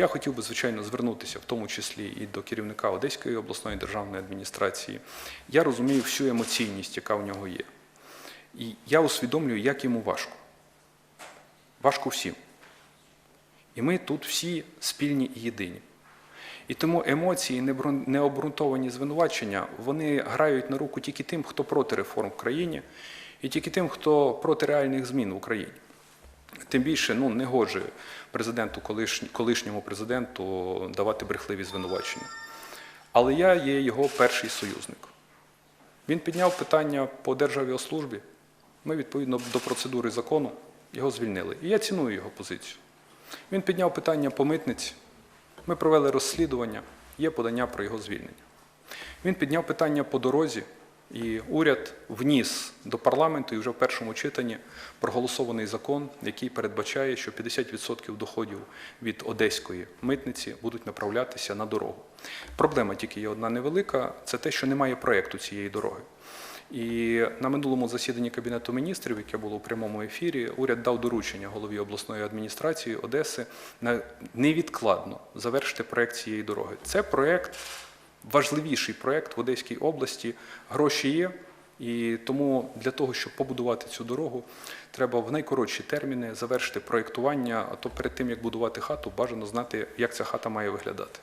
Я хотів би, звичайно, звернутися в тому числі і до керівника Одеської обласної державної адміністрації. Я розумію всю емоційність, яка в нього є. І я усвідомлюю, як йому важко. Важко всім. І ми тут всі спільні і єдині. І тому емоції, необґрунтовані звинувачення, вони грають на руку тільки тим, хто проти реформ в країні, і тільки тим, хто проти реальних змін в Україні. Тим більше ну, не гоже президенту, колишньому президенту давати брехливі звинувачення. Але я є його перший союзник. Він підняв питання по державіослужбі. Ми, відповідно до процедури закону, його звільнили. І я ціную його позицію. Він підняв питання по митниці. Ми провели розслідування, є подання про його звільнення. Він підняв питання по дорозі, і уряд вніс до парламенту і вже в першому читанні проголосований закон, який передбачає, що 50% доходів від одеської митниці будуть направлятися на дорогу. Проблема тільки є одна невелика: це те, що немає проєкту цієї дороги. І на минулому засіданні Кабінету міністрів, яке було у прямому ефірі, уряд дав доручення голові обласної адміністрації Одеси на невідкладно завершити проект цієї дороги. Це проект, важливіший проєкт в Одеській області. Гроші є. І тому для того, щоб побудувати цю дорогу, треба в найкоротші терміни завершити проєктування. А то перед тим як будувати хату, бажано знати, як ця хата має виглядати.